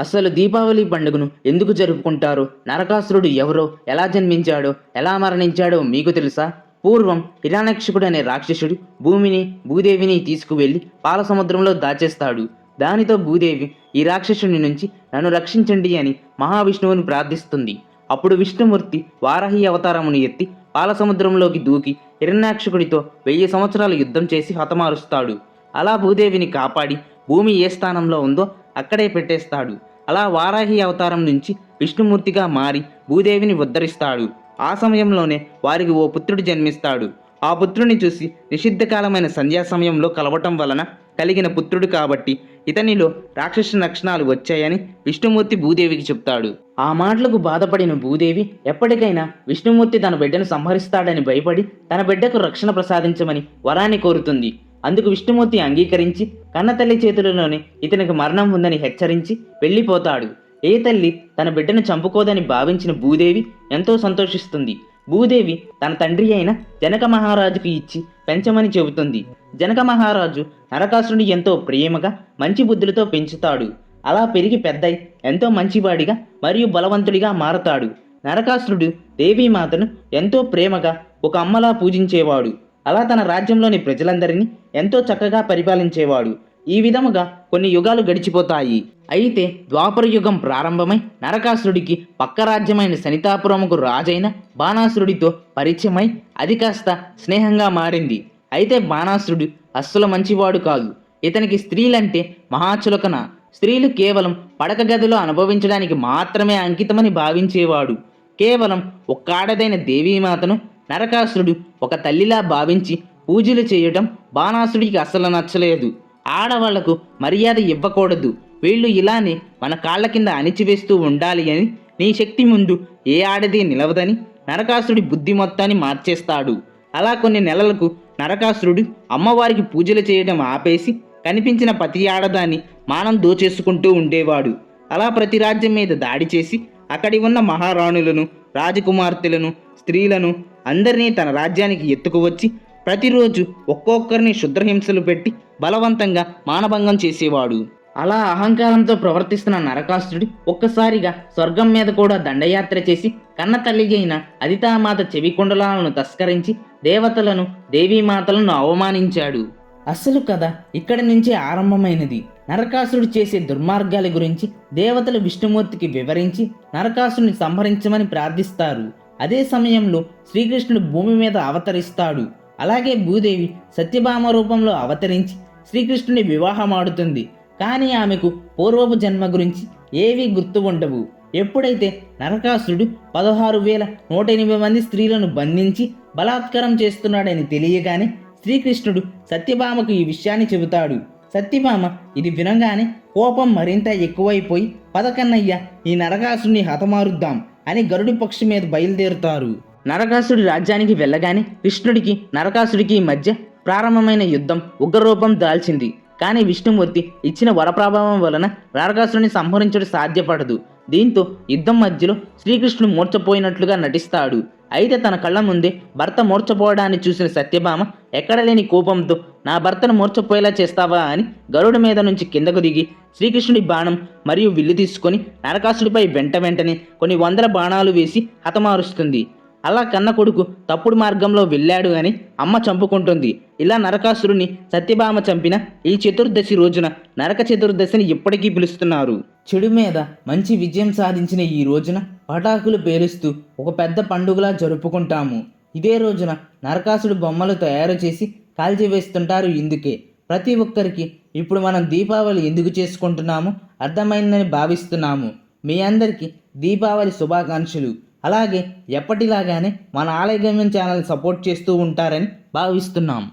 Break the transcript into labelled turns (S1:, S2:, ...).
S1: అసలు దీపావళి పండుగను ఎందుకు జరుపుకుంటారు? నరకాసురుడు ఎవరో? ఎలా జన్మించాడో? ఎలా మరణించాడో మీకు తెలుసా? పూర్వం హిరణ్యక్షకుడు అనే రాక్షసుడు భూమిని భూదేవిని తీసుకువెళ్ళి పాల సముద్రంలో దాచేస్తాడు. దానితో భూదేవి ఈ రాక్షసుని నుంచి నన్ను రక్షించండి అని మహావిష్ణువుని ప్రార్థిస్తుంది. అప్పుడు విష్ణుమూర్తి వారాహి అవతారమును ఎత్తి పాలసముద్రంలోకి దూకి హిరణ్యాక్షకుడితో వెయ్యి సంవత్సరాలు యుద్ధం చేసి హతమారుస్తాడు. అలా భూదేవిని కాపాడి భూమి ఏ స్థానంలో ఉందో అక్కడే పెట్టేస్తాడు. అలా వారాహి అవతారం నుంచి విష్ణుమూర్తిగా మారి భూదేవిని ఉద్ధరిస్తాడు. ఆ సమయంలోనే వారికి ఓ పుత్రుడు జన్మిస్తాడు. ఆ పుత్రుని చూసి నిషిద్ధకాలమైన సంధ్యా సమయంలో కలవటం వలన కలిగిన పుత్రుడు కాబట్టి ఇతనిలో రాక్షస లక్షణాలు వచ్చాయని విష్ణుమూర్తి భూదేవికి చెప్తాడు. ఆ మాటలకు బాధపడిన భూదేవి ఎప్పటికైనా విష్ణుమూర్తి తన బిడ్డను సంహరిస్తాడని భయపడి తన బిడ్డకు రక్షణ ప్రసాదించమని వరాన్ని కోరుతుంది. అందుకు విష్ణుమూర్తి అంగీకరించి కన్నతల్లి చేతులలోనే ఇతనికి మరణం ఉందని హెచ్చరించి వెళ్ళిపోతాడు. ఏ తల్లి తన బిడ్డను చంపుకోదని భావించిన భూదేవి ఎంతో సంతోషిస్తుంది. భూదేవి తన తండ్రి అయిన జనక మహారాజుకి ఇచ్చి పెంచమని చెబుతుంది. జనక మహారాజు నరకాసురుని ఎంతో ప్రేమగా మంచి బుద్ధులతో పెంచుతాడు. అలా పెరిగి పెద్దయి ఎంతో మంచివాడిగా మరియు బలవంతుడిగా మారతాడు. నరకాసురుడు దేవీమాతను ఎంతో ప్రేమగా ఒక అమ్మలా పూజించేవాడు. అలా తన రాజ్యంలోని ప్రజలందరినీ ఎంతో చక్కగా పరిపాలించేవాడు. ఈ విధముగా కొన్ని యుగాలు గడిచిపోతాయి. అయితే ద్వాపర యుగం ప్రారంభమై నరకాసురుడికి పక్క రాజ్యమైన సనితాపురముకు రాజైన బాణాసురుడితో పరిచయమై అది కాస్త స్నేహంగా మారింది. అయితే బాణాసురుడు అస్సలు మంచివాడు కాదు. ఇతనికి స్త్రీలంటే మహాచులకన. స్త్రీలు కేవలం పడక గదిలో అనుభవించడానికి మాత్రమే అంకితమని భావించేవాడు. కేవలం ఒక్క ఆడదైన దేవీమాతను నరకాసురుడు ఒక తల్లిలా భావించి పూజలు చేయటం బాణాసుడికి అస్సలు నచ్చలేదు. ఆడవాళ్ళకు మర్యాద ఇవ్వకూడదు. వీళ్ళు ఇలానే మన కాళ్ళ కింద అణిచివేస్తూ ఉండాలి అని నీ శక్తి ముందు ఏ ఆడది నిలవదని నరకాసురుడి బుద్ధి మొత్తాన్ని మార్చేస్తాడు. అలా కొన్ని నెలలకు నరకాసురుడు అమ్మవారికి పూజలు చేయడం ఆపేసి కనిపించిన ప్రతి ఆడదాన్ని మానం దోచేసుకుంటూ ఉండేవాడు. అలా ప్రతి రాజ్యం మీద దాడి చేసి అక్కడి ఉన్న మహారాణులను రాజకుమార్తెలను స్త్రీలను అందరినీ తన రాజ్యానికి ఎత్తుకువచ్చి ప్రతిరోజు ఒక్కొక్కరిని శుద్రహింసలు పెట్టి బలవంతంగా మానభంగం చేసేవాడు. అలా అహంకారంతో ప్రవర్తిస్తున్న నరకాసురుడు ఒక్కసారిగా స్వర్గం మీద కూడా దండయాత్ర చేసి కన్న తల్లి అయిన అదితామాత చెవికొండలాలను తస్కరించి దేవతలను దేవీమాతలను అవమానించాడు. అసలు కథ ఇక్కడి నుంచే ఆరంభమైనది. నరకాసురుడు చేసే దుర్మార్గాల గురించి దేవతలు విష్ణుమూర్తికి వివరించి నరకాసురుని సంహరించమని ప్రార్థిస్తారు. అదే సమయంలో శ్రీకృష్ణుడు భూమి మీద అవతరిస్తాడు. అలాగే భూదేవి సత్యభామ రూపంలో అవతరించి శ్రీకృష్ణుని వివాహమాడుతుంది. కానీ ఆమెకు పూర్వపు జన్మ గురించి ఏవీ గుర్తు ఉండవు. ఎప్పుడైతే నరకాసురుడు పదహారు వేల నూట ఎనిమిది మంది స్త్రీలను బంధించి బలాత్కారం చేస్తున్నాడని తెలియగానే శ్రీకృష్ణుడు సత్యభామకు ఈ విషయాన్ని చెబుతాడు. సత్యభామ ఇది వినగానే కోపం మరింత ఎక్కువైపోయి పదకన్నయ్య ఈ నరకాసుని హతమారుద్దాం అని గరుడి పక్షి మీద బయలుదేరుతారు. నరకాసుడి రాజ్యానికి వెళ్ళగానే కృష్ణుడికి నరకాసుడికి మధ్య ప్రారంభమైన యుద్ధం ఉగ్రరూపం దాల్చింది. కానీ విష్ణుమూర్తి ఇచ్చిన వరప్రభావం వలన నరకాసురుని సంహరించడం సాధ్యపడదు. దీంతో యుద్ధం మధ్యలో శ్రీకృష్ణుడు మూర్చపోయినట్లుగా నటిస్తాడు. అయితే తన కళ్ళ ముందే భర్త మూర్చపోవడాన్ని చూసిన సత్యభామ ఎక్కడ లేని కోపంతో నా భర్తను మూర్చపోయేలా చేస్తావా? అని గరుడ మీద నుంచి కిందకు దిగి శ్రీకృష్ణుడి బాణం మరియు విల్లు తీసుకొని నరకాసుడిపై వెంట వెంటనే కొన్ని వందల బాణాలు వేసి హతమారుస్తుంది. అలా కన్న కొడుకు తప్పుడు మార్గంలో వెళ్ళాడు అని అమ్మ చంపుకుంటుంది. ఇలా నరకాసురుని సత్యభామ చంపిన ఈ చతుర్దశి రోజున నరక చతుర్దశిని ఇప్పటికీ పిలుస్తున్నారు. చెడు మీద మంచి విజయం సాధించిన ఈ రోజున పటాకులు పేలుస్తూ ఒక పెద్ద పండుగలా జరుపుకుంటాము. ఇదే రోజున నరకాసుడు బొమ్మలు తయారు చేసి కాల్చివేస్తుంటారు ఇందుకే. ప్రతి ఒక్కరికి ఇప్పుడు మనం దీపావళి ఎందుకు చేసుకుంటున్నాము అర్థమైందని భావిస్తున్నాము. మీ అందరికీ దీపావళి శుభాకాంక్షలు. అలాగే ఎప్పటిలాగానే మన ఆలయ గమ్యం ఛానల్ సపోర్ట్ చేస్తూ ఉంటారని భావిస్తున్నాం.